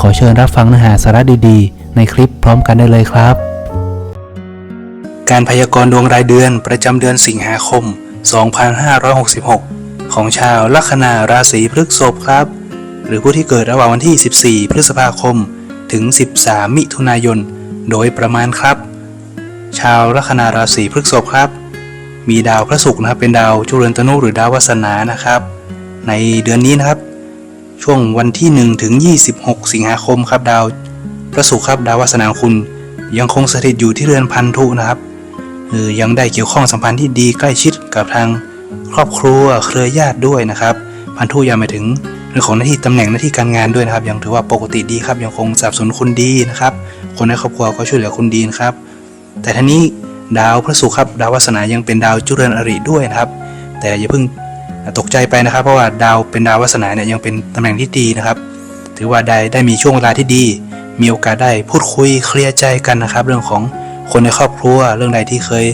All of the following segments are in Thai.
ขอเชิญรับฟังเนื้อหาสาระดีๆ ในคลิปพร้อมกันได้เลยครับ การพยากรณ์ดวงรายเดือนประจำเดือนสิงหาคม 2566 ของชาวลัคนาราศีพฤษภครับ หรือผู้ที่เกิดระหว่างวันที่ 14 พฤษภาคม ถึง 13 มิถุนายน โดยประมาณครับ ชาวลัคนาราศีพฤษภครับมีดาวพระศุกร์นะครับเป็นดาวจุเรนตนุหรือดาววัสนานะครับ ในเดือนนี้นะครับ ช่วงวันที่ 1 ถึง 26 สิงหาคมครับดาวพระศุกร์ครับดาววัสนาคุณ ยังคงสถิตอยู่ที่เรือนพันธุนะครับเออยังได้เกี่ยวข้องสัมพันธ์ที่ดีใกล้ชิดกับทางครอบครัวเครือญาติด้วยนะครับ พันธุยังหมายถึงเรื่องของหน้าที่ตำแหน่งหน้าที่การงานด้วยนะครับ ยังถือว่าปกติดีครับยังคงสนับสนุนคุณดีนะครับ คนในครอบครัวก็ช่วยเหลือคุณดีนะครับ แต่ท่านี้ดาวพระศุกร์ครับดาววัสนายังเป็นดาวจุเรนอริด้วยนะครับ แต่อย่าเพิ่ง ตกใจไปนะครับ เพราะว่าดาวเป็นดาววัสนาเนี่ยยังเป็นตำแหน่งที่ดีนะครับ ถือว่าได้ได้มีช่วงเวลาที่ดี มีโอกาสได้พูดคุยเคลียร์ใจกันนะครับ เรื่องของคนในครอบครัวเรื่องใดที่เคย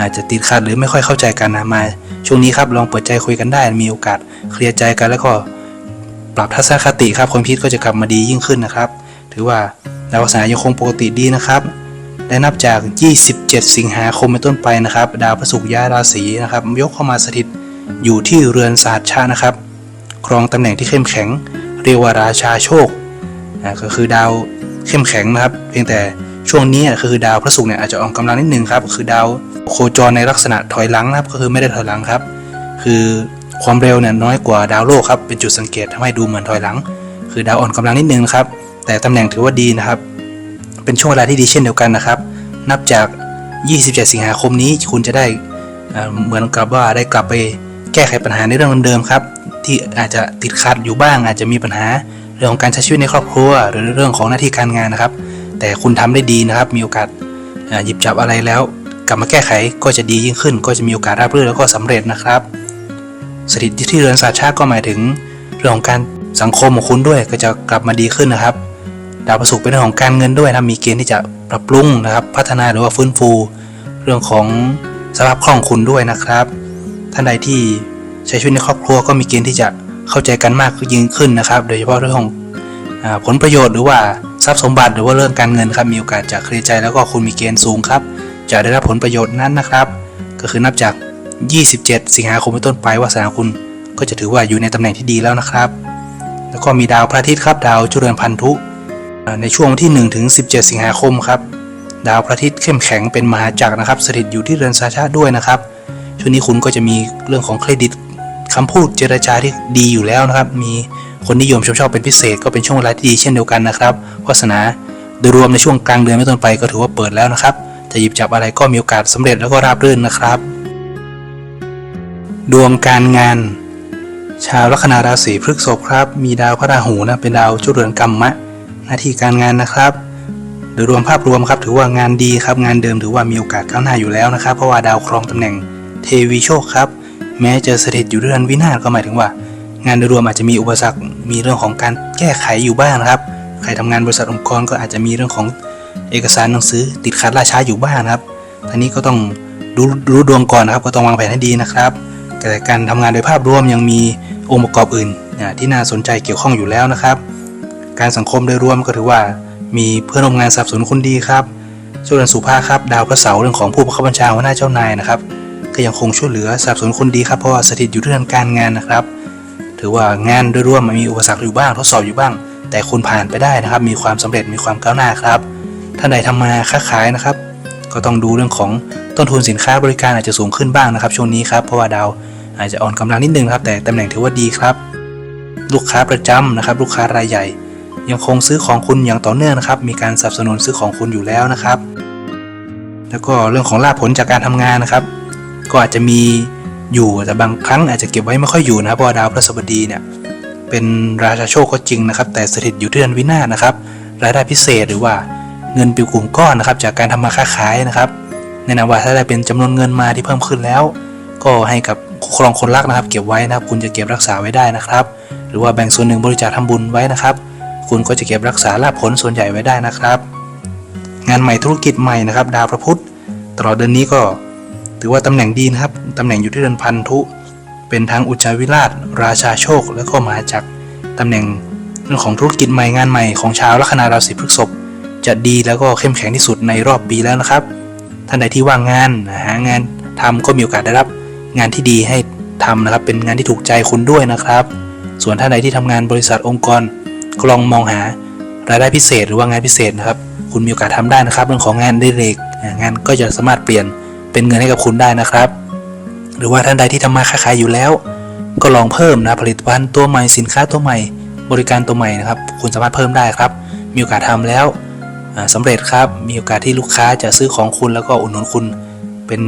อาจจะติดขัดหรือไม่ค่อยเข้าใจกันนะมาช่วงนี้ครับลองเปิดใจคุยกันได้ มีโอกาสเคลียร์ใจกันแล้วก็ปรับทัศนคติครับความคิดก็จะกลับมาดียิ่งขึ้นนะครับ ถือว่าดาววัสนายังคงปกติดีนะครับและนับจาก 27 สิงหาคมเป็นต้นไปนะครับ ดาวพระศุกร์ย้ายราศีนะครับ ยกเข้ามาสถิต อยู่ที่เรือนศาสตร์ชานะครับ ครองตำแหน่งที่เข้มแข็ง เรียกว่าราชาโชคก็คือดาวเข้มแข็งนะครับ เพียงแต่ช่วงนี้คือดาวพระศุกร์เนี่ยอาจจะอ่อนกำลังนิดนึงครับคือดาวโคจรในลักษณะถอยหลังนะครับก็คือไม่ได้ถอยหลังครับ คือความเร็วเนี่ยน้อยกว่าดาวโลกครับเป็นจุดสังเกตทำให้ดูเหมือนถอยหลัง คือดาวอ่อนกำลังนิดนึงครับ แต่ตำแหน่งถือว่าดีนะครับ เป็นช่วงเวลาที่ดีเช่นเดียวกันนะครับ นับจาก 27 สิงหาคมนี้คุณจะได้เหมือนกับว่าได้กลับไป แก้ไขปัญหาในเรื่องเดิมๆครับ ที่อาจจะติดขัดอยู่บ้าง อาจจะมีปัญหาเรื่องของการใช้ชีวิตในครอบครัว หรือเรื่องของหน้าที่การงานนะครับ แต่คุณทำได้ดีนะครับ มีโอกาสหยิบจับอะไรแล้ว กลับมาแก้ไขก็จะดียิ่งขึ้น ก็จะมีโอกาสราบรื่นแล้วก็สำเร็จนะครับสถิตที่เรือนศาสตร์ชาติก็หมายถึงเรื่องของการสังคมของคุณด้วยก็จะกลับมาดีขึ้นนะครับ ดาวประศุกเป็นเรื่องของการเงินด้วยนะมีเกณฑ์ที่จะปรับปรุงนะครับ พัฒนาหรือว่าฟื้นฟู เรื่องของสภาพคล่องคุณด้วยนะครับ ท่านใดที่ใช้ชีวิตในครอบครัวก็มีเกณฑ์ที่จะเข้าใจกันมากยิ่งขึ้นนะครับ โดยเฉพาะเรื่องของผลประโยชน์หรือว่าทรัพย์สมบัติหรือว่าเรื่องการเงินครับมีโอกาสจะเคลียร์ใจแล้วก็คุณมีเกณฑ์สูงครับ จะได้รับผลประโยชน์นั้นนะครับ ก็คือนับจาก 27 สิงหาคมเป็นต้นไปวาสนาคุณก็จะถือว่าอยู่ในตำแหน่งที่ดีแล้วนะครับ แล้วก็มีดาวพระอาทิตย์ครับ ดาวจุเรือนพันธุในช่วงวันที่1ถึง17 สิงหาคมครับ ดาวพระอาทิตย์เข้มแข็งเป็นมหาจักรนะครับ สถิตอยู่ที่เรือนสาชาด้วยนะครับ ช่วงนี้คุณก็จะมีเรื่องของเครดิตคำพูดเจรจาที่ดีอยู่แล้วนะครับ มีคนนิยมชมชอบเป็นพิเศษ ก็เป็นช่วงเวลาที่ดีเช่นเดียวกันนะครับวาสนาโดยรวมในช่วงกลางเดือนเป็นต้นไปก็ถือว่าเปิดแล้วนะครับ จะหยิบจับอะไรก็มีโอกาสสำเร็จแล้วก็ราบรื่นนะครับ ดวงการงาน ชาวลัคนาราศีพฤษภครับ มีดาวพระราหูนะเป็นดาวจุดเรือนกรรมะ หน้าที่การงานนะครับโดยรวมภาพรวมครับถือว่างานดีครับงานเดิมถือว่ามีโอกาสก้าวหน้าอยู่แล้วนะครับ เพราะว่าดาวครองตำแหน่ง เทวีโชคครับ แม้จะสถิตอยู่เรือนวินาศก็หมายถึงว่า งานโดยรวมอาจจะมีอุปสรรค มีเรื่องของการแก้ไขอยู่บ้างนะครับ ใครทำงานบริษัทองค์กรก็อาจจะมีเรื่องของเอกสารหนังสือติดขัดล่าช้าอยู่บ้างนะครับทีนี้ก็ต้องรู้รู้ดวงก่อนนะครับ ก็ต้องวางแผนให้ดีนะครับ แต่การทำงานโดยภาพรวมยังมีองค์ประกอบอื่นที่น่าสนใจเกี่ยวข้องอยู่แล้วนะครับ การสังคมโดยรวมก็ถือว่ามีเพื่อนร่วมงานสับสนุนคุณดีครับช่วยเรือนสุภาพครับ ดาวพระเสาร์เรื่องของผู้บังคับบัญชาหัวหน้าเจ้านายนะครับ ก็ยังคงช่วยเหลือสนับสนุนคุณดีครับเพราะว่าสถิตอยู่เรื่องการงานนะครับ ถือว่างานโดยรวมมันมีอุปสรรคอยู่บ้างทดสอบอยู่บ้าง แต่คุณผ่านไปได้นะครับ มีความสำเร็จมีความก้าวหน้าครับท่านใดทำมาค้าขายนะครับ ก็ต้องดูเรื่องของต้นทุนสินค้าบริการอาจจะสูงขึ้นบ้างนะครับช่วงนี้ครับเพราะว่าดาวอาจจะอ่อนกำลังนิดนึงครับ แต่ตำแหน่งถือว่าดีครับ ลูกค้าประจำนะครับ ลูกค้ารายใหญ่ ยังคงซื้อของคุณอย่างต่อเนื่องนะครับ มีการสนับสนุนซื้อของคุณอยู่แล้วนะครับ แล้วก็เรื่องของลาภผลจากการทำงานนะครับ ก็อาจจะมีอยู่แต่บางครั้งอาจจะเก็บไว้ไม่ค่อยอยู่นะครับเพราะดาวพฤหัสบดีเนี่ยเป็นราชาโชคก็จริงนะครับ แต่สถิตอยู่ที่เดือนวินาศนะครับรายได้พิเศษหรือว่าเงินป็นกลุ่มก้อนนะครับ จากการทำมาค้าขายนะครับแนะนำว่าถ้าได้เป็นจำนวนเงินมาที่เพิ่มขึ้นแล้ว ก็ให้กับคู่ครองคนรักนะครับ เก็บไว้นะครับ คุณจะเก็บรักษาไว้ได้นะครับ หรือว่าแบ่งส่วนหนึ่งบริจาคทำบุญไว้นะครับ คุณก็จะเก็บรักษาลาภผลส่วนใหญ่ไว้ได้นะครับ งานใหม่ธุรกิจใหม่นะครับ ดาวพระพุธตลอดเดือนนี้ก็ ถือว่าตำแหน่งดีนะครับตำแหน่งอยู่ที่เดือนพันธุ เป็นทั้งอุจจาวิราช ราชาโชค และก็มหาจักรตำแหน่งเรื่องของธุรกิจใหม่งานใหม่ของชาวลัคนาราศีพฤษภจะดีแล้วก็เข้มแข็งที่สุดในรอบปีแล้วนะครับท่านใดที่ว่างงานหางานทำก็มีโอกาสได้รับงานที่ดีให้ทำนะครับ เป็นงานที่ถูกใจคุณด้วยนะครับ ส่วนท่านใดที่ทำงานบริษัทองค์กรกลองมองหารายได้พิเศษหรือว่างานพิเศษนะครับ คุณมีโอกาสทำได้นะครับ เรื่องของงานอดิเรกงานก็จะสามารถเปลี่ยน เป็นเงินให้กับคุณได้นะครับ หรือว่าท่านใดที่ทำมาค้าขายอยู่แล้ว ก็ลองเพิ่มนะผลิตภัณฑ์ตัวใหม่สินค้าตัวใหม่ บริการตัวใหม่นะครับ คุณสามารถเพิ่มได้ครับ มีโอกาสทำแล้วอ่าสำเร็จครับมีโอกาสที่ลูกค้าจะซื้อของคุณแล้วก็อุดหนุนคุณเป็น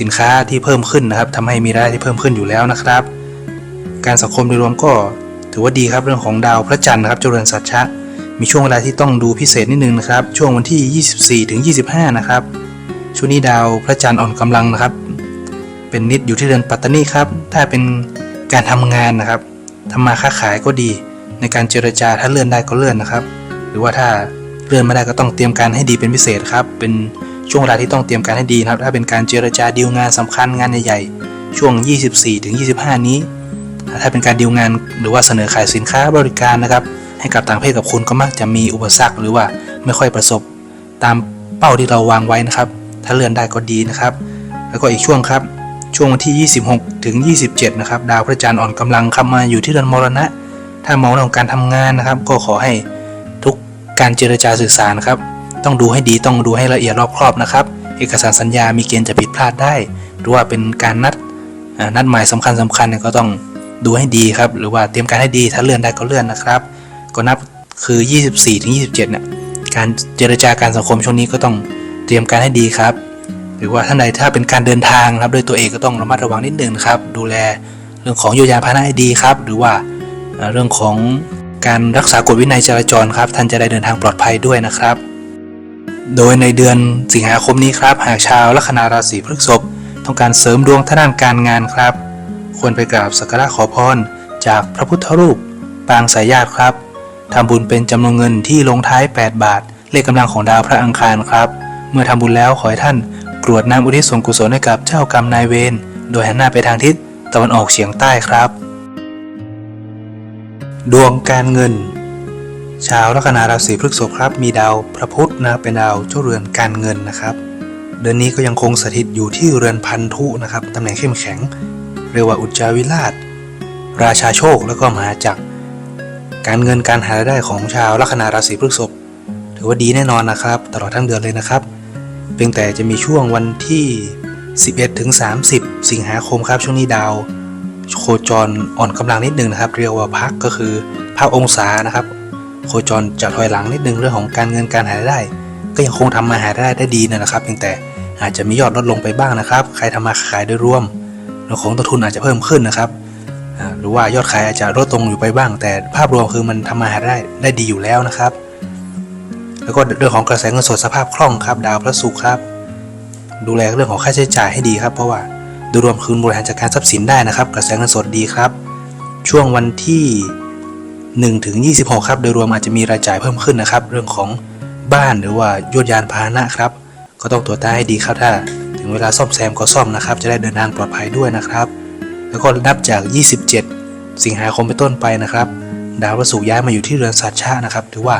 สินค้าที่เพิ่มขึ้นนะครับทำให้มีรายได้ที่เพิ่มขึ้นอยู่แล้วนะครับ การสังคมโดยรวมก็ถือว่าดีครับเรื่องของดาวพระจันทร์นะครับเจริญสัจชะมีช่วงเวลาที่ต้องดูพิเศษนิดนึงนะครับ ช่วงวันที่ 24ถึง25 นะครับ ช่วงนี้ดาวพระจันทร์อ่อนกำลังนะครับ เป็นนิดอยู่ที่เรือนปัตตานีครับ ถ้าเป็นการทำงานนะครับทำมาค้าขายก็ดี ในการเจรจาถ้าเลื่อนได้ก็เลื่อนนะครับ หรือว่าถ้าเลื่อนไม่ได้ก็ต้องเตรียมการให้ดีเป็นพิเศษครับ เป็นช่วงเวลาที่ต้องเตรียมการให้ดีนะครับ ถ้าเป็นการเจรจาดีลงานสำคัญงานใหญ่ๆช่วง 24ถึง25 นี้ ถ้าเป็นการดีลงานหรือว่าเสนอขายสินค้าบริการนะครับ ให้กับต่างเพศกับคุณก็มักจะมีอุปสรรค หรือว่าไม่ค่อยประสบตามเป้าที่เราวางไว้นะครับ ถ้าเลื่อนได้ก็ดีนะครับ แล้วก็อีกช่วงครับ ช่วงวันที่ 26 ถึง 27 นะครับ ดาวพระจันทร์อ่อนกำลังครับมาอยู่ที่เรือนมรณะ ถ้ามองเรื่องการทำงานนะครับ ก็ขอให้ทุกการเจรจาสื่อสารนะครับ ต้องดูให้ดีต้องดูให้ละเอียดรอบครอบนะครับ เอกสารสัญญามีเกณฑ์จะผิดพลาดได้ หรือว่าเป็นการนัดนัดหมายสำคัญสคัญๆเนี่ยก็ต้องดูให้ดีครับ หรือว่าเตรียมการให้ดีถ้าเลื่อนได้ก็เลื่อนนะครับ ก็นับคือ 24 ถึง 27เนี่ยการเจรจาการสังคมช่วงนี้ก็ต้อง เตรียมการให้ดีครับ หรือว่าท่านใดถ้าเป็นการเดินทางครับด้วยตัวเองก็ต้องระมัดระวังนิดนึงครับ ดูแลเรื่องของโยยาพาหนะให้ดีครับ หรือว่าเอ่อเรื่องของการรักษากฎวินัยจราจรครับ ท่านจะได้เดินทางปลอดภัยด้วยนะครับ โดยในเดือนสิงหาคมนี้ครับ หากชาวลัคนาราศีพฤษภต้องการเสริมดวงทางด้านการงานครับ ควรไปกราบสักการะขอพรจากพระพุทธรูป ปางสายญาติครับทำบุญเป็นจำนวนเงินที่ลงท้าย 8 บาท เลขกำลังของดาวพระอังคารครับ เมื่อทำบุญแล้วขอให้ท่านกรวดน้ำอุทิศส่วนกุศลให้กับเจ้ากรรมนายเวร โดยหันหน้าไปทางทิศตะวันออกเฉียงใต้ครับ ดวงการเงิน ชาวลัคนาราศีพฤษภครับ มีดาวพระพุธนะเป็นดาวเจ้าเรือนการเงินนะครับ เดือนนี้ก็ยังคงสถิตอยู่ที่เรือนพันธุนะครับตำแหน่งเข้มแข็ง เรียกว่าอุจจาวิราช ราชาโชคแล้วก็มหาจักร การเงินการหารายได้ของชาวลัคนาราศีพฤษภถือว่าดีแน่นอนนะครับ ตลอดทั้งเดือนเลยนะครับ เพียงแต่จะมีช่วงวันที่ 11ถึง30 สิงหาคมครับช่วงนี้ดาว โคจรอ่อนกำลังนิดนึงนะครับ เรียกว่าพักก็คือพักองศานะครับ โคจรจะถอยหลังนิดนึงเรื่องของการเงินการหารายได้ ก็ยังคงทำมาหารายได้ได้ดีนะครับเพียงแต่อาจจะมียอดลดลงไปบ้างนะครับ ใครทำมาขายโดยรวมเรื่องของต้นทุนอาจจะเพิ่มขึ้นนะครับหรือว่ายอดขายอาจจะลดลงอยู่ไปบ้าง แต่ภาพรวมคือมันทำมาหารายได้ได้ดีอยู่แล้วนะครับ แล้วก็เรื่องของกระแสเงินสดสภาพคล่องครับ ดาวพระศุกร์ครับ ดูแลเรื่องของค่าใช้จ่ายให้ดีครับ เพราะว่าโดยรวมคืนบริหารจัดการทรัพย์สินได้นะครับ กระแสเงินสดดีครับ ช่วงวันที่1ถึง26 ครับ โดยรวมอาจจะมีรายจ่ายเพิ่มขึ้นนะครับ เรื่องของบ้านหรือว่ายวดยานพาหนะครับ ก็ต้องตรวจตาให้ดีครับถ้า ถึงเวลาซ่อมแซมก็ซ่อมนะครับ จะได้เดินทางปลอดภัยด้วยนะครับ แล้วก็นับจาก 27 สิงหาคมเป็นต้นไปนะครับ ดาวพฤหัสย้ายมาอยู่ที่เรือนสัตชานะครับถือว่า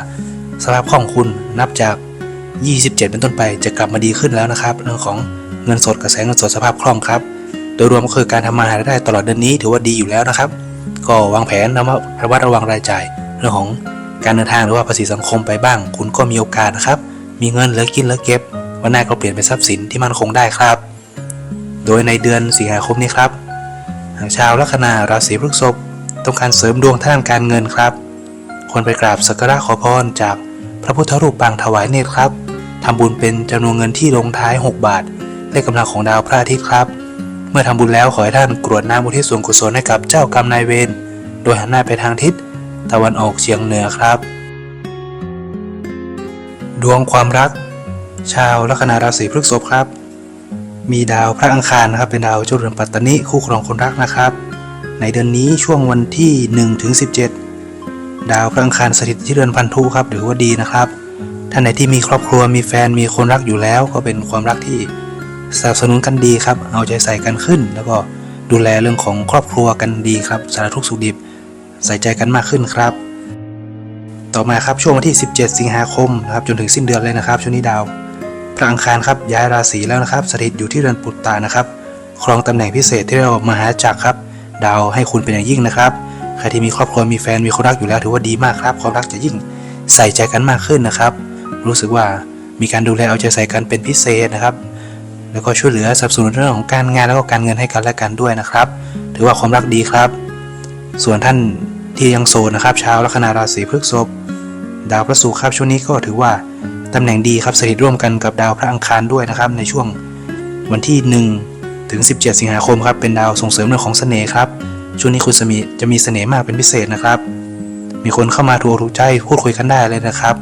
สภาพคล่องคุณนับจาก 27 เป็นต้นไปจะกลับมาดีขึ้นแล้วนะครับ เรื่องของเงินสดกระแสเงินสดสภาพคล่องครับ โดยรวมก็คือการทำมาหาได้ตลอดเดือนนี้ถือว่าดีอยู่แล้วนะครับ ก็วางแผนระมัดระมัดระวังรายจ่าย เรื่องของการเดินทางหรือว่าภาษีสังคมไปบ้าง คุณก็มีโอกาสนะครับ มีเงินเหลือกินเหลือเก็บ วันหน้าก็เปลี่ยนเป็นทรัพย์สินที่มั่นคงได้ครับ โดยในเดือนสิงหาคมนี้ครับชาวลัคนาราศีพฤษภต้องการเสริมดวงทางการเงินครับ ควรไปกราบสักการะขอพรจาก พระพุทธรูปปางถวายเนตรครับทำบุญเป็นจำนวนเงินที่ลงท้าย 6 บาทเลขกำลังของดาวพระอาทิตย์ครับ เมื่อทำบุญแล้วขอให้ท่านกรวดน้ำอุทิศส่วนกุศลให้กับเจ้ากรรมนายเวรโดยหันหน้าไปทางทิศตะวันออกเฉียงเหนือครับ ดวงความรัก ชาวลัคนาราศีพฤษภครับ มีดาวพระอังคารนะครับเป็นดาวเจ้าเรือนปัตตานิคู่ครองคนรักนะครับ ในเดือนนี้ช่วงวันที่1ถึง17 ดาวพระอังคารสถิตที่เรือนพันธุครับหรือว่าดีนะครับท่านไหนที่มีครอบครัวมีแฟนมีคนรักอยู่แล้ว ก็เป็นความรักที่สนับสนุนกันดีครับ เอาใจใส่กันขึ้น แล้วก็ดูแลเรื่องของครอบครัวกันดีครับ สารทุกสุขดิบใส่ใจกันมากขึ้นครับ ต่อมาครับช่วงวันที่ 17 สิงหาคมนะครับจนถึงสิ้นเดือนเลยนะครับช่วงนี้ดาวพระอังคารครับย้ายราศีแล้วนะครับสถิตอยู่ที่เรือนปุตตานะครับครองตำแหน่งพิเศษที่เรามหาจักรครับ ดาวให้คุณเป็นอย่างยิ่งนะครับ ใครที่มีครอบครัวมีแฟนมีคนรักอยู่แล้วถือว่าดีมากครับความรักจะยิ่งใส่ใจกันมากขึ้นนะครับ รู้สึกว่ามีการดูแลเอาใจใส่กันเป็นพิเศษนะครับ แล้วก็ช่วยเหลือสนับสนุนเรื่องของการงานแล้วก็การเงินให้กันและกันด้วยนะครับ ถือว่าความรักดีครับ ส่วนท่านที่ยังโสดนะครับชาวลัคนาราศีพฤษภดาวพระศุกร์ครับช่วงนี้ก็ถือว่าตำแหน่งดีครับสถิตร่วมกันกับดาวพระอังคารด้วยนะครับ ในช่วงวันที่ 1 ถึง 17 สิงหาคมครับเป็นดาวส่งเสริมเรื่องของเสน่ห์ครับ ช่วงนี้คุณสมีจะมีเสน่ห์มากเป็นพิเศษนะครับ มีคนเข้ามาถูกอกถูกใจพูดคุยกันได้เลยนะครับ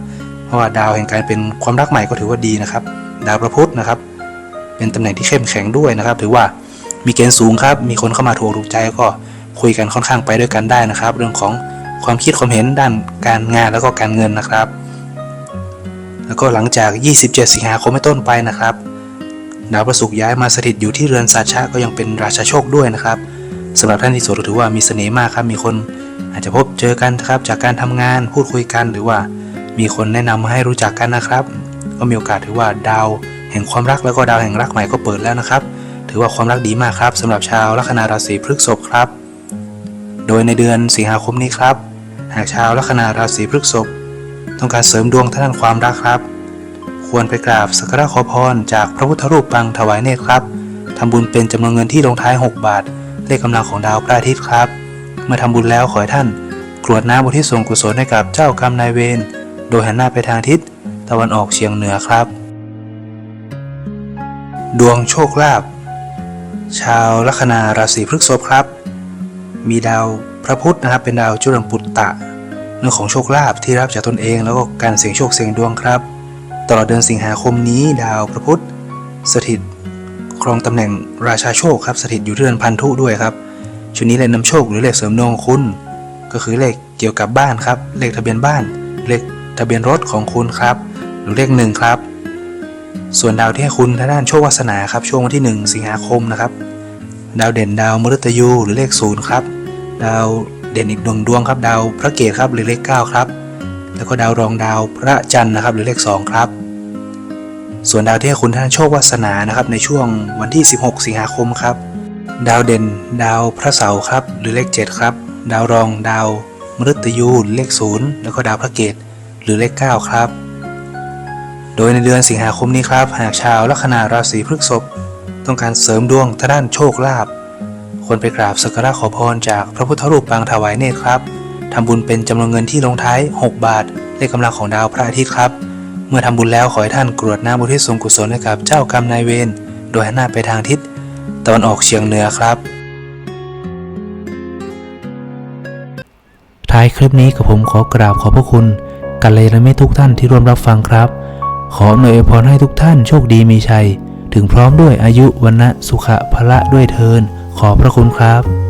เพราะว่าดาวแห่งการเป็นความรักใหม่ก็ถือว่าดีนะครับ ดาวพระพุธนะครับ เป็นตำแหน่งที่เข้มแข็งด้วยนะครับ ถือว่ามีเกณฑ์สูงครับ มีคนเข้ามาถูกอกถูกใจก็คุยกันค่อนข้างไปด้วยกันได้นะครับ เรื่องของความคิดความเห็นด้านการงานแล้วก็การเงินนะครับ แล้วก็หลังจาก 27 สิงหาคมเป็นต้นไปนะครับดาวพระศุกย้ายมาสถิตอยู่ที่เรือนสัชชะก็ยังเป็นราชาโชคด้วยนะครับ สำหรับท่านที่โสดถือว่ามีเสน่ห์มากครับ มีคนอาจจะพบเจอกันครับ จากการทำงานพูดคุยกันหรือว่ามีคนแนะนำให้รู้จักกันนะครับ ก็มีโอกาสถือว่าดาวแห่งความรักแล้วก็ดาวแห่งรักใหม่ก็เปิดแล้วนะครับ ถือว่าความรักดีมากครับสำหรับชาวลัคนาราศีพฤษภครับ โดยในเดือนสิงหาคมนี้ครับ หากชาวลัคนาราศีพฤษภต้องการเสริมดวงทางด้านความรักครับ ควรไปกราบสักการะขอพรจากพระพุทธรูปปังถวายเนตรครับทำบุญเป็นจำนวนเงินที่ลงท้าย 6 บาท เลขกำลังของดาวพระอาทิตย์ครับ เมื่อทำบุญแล้วขอให้ท่านกรวดน้ำบุทิศส่วนกุศลให้กับเจ้ากรรมนายเวรโดยหันหน้าไปทางทิศตะวันออกเฉียงเหนือครับ ดวงโชคลาภชาวลัคนาราศีพฤษภครับ มีดาวพระพุธนะครับ เป็นดาวจุลปุตตะเรื่องของโชคลาภที่รับจากตนเองแล้วก็การเสี่ยงโชคเสี่ยงดวงครับ ตลอดเดือนสิงหาคมนี้ดาวพระพุธสถิต ครองตำแหน่งราชาโชคครับสถิตอยู่ที่เรือนพันธุด้วยครับชุดนี้เลขนำโชคหรือเลขเสริมดวงคุณ ก็คือเลขเกี่ยวกับบ้านครับ เลขทะเบียนบ้าน เลขทะเบียนรถของคุณครับ หรือเลขหนึ่งครับ ส่วนดาวที่ให้คุณทางด้านโชควาสนาครับช่วงวันที่ 1 สิงหาคมนะครับ ดาวเด่นดาวมฤตยูหรือเลขศูนย์ครับ ดาวเด่นอีกดวงดวงครับ ดาวพระเกตครับหรือเลข9ครับ แล้วก็ดาวรองดาวพระจันทร์นะครับ หรือเลข2ครับ ส่วนดาวที่ให้คุณทางด้านโชควาสนานะครับในช่วงวันที่ 16 สิงหาคมครับ ดาวเด่น ดาวพระเสาร์ครับ หรือเลข 7 ครับ ดาวรอง ดาวมฤตยูเลข 0 แล้วก็ดาวพระเกตหรือเลข 9 ครับ โดยในเดือนสิงหาคมนี้ครับ หากชาวลัคนาราศีพฤษภต้องการเสริมดวงทางด้านโชคลาภควรไปกราบสักการะขอพรจากพระพุทธรูปปางถวายเนตรครับทำบุญเป็นจำนวนเงินที่ลงท้าย 6 บาท เลขกำลังของดาวพระอาทิตย์ครับ เมื่อทำบุญแล้วขอให้ท่านกรวดน้ำบุทิศส่วนกุศลให้กับเจ้ากรรมนายเวร โดยหันหน้าไปทางทิศตะวันออกเฉียงเหนือครับ ท้ายคลิปนี้กับผมขอกราบขอบพระคุณกันเลยาณมิตรทุกท่านที่ร่วมรับฟังครับ ขออำนวยอวยพรให้ทุกท่านโชคดีมีชัย ถึงพร้อมด้วยอายุวันนะสุขะพละด้วยเทิน ขอพระคุณครับ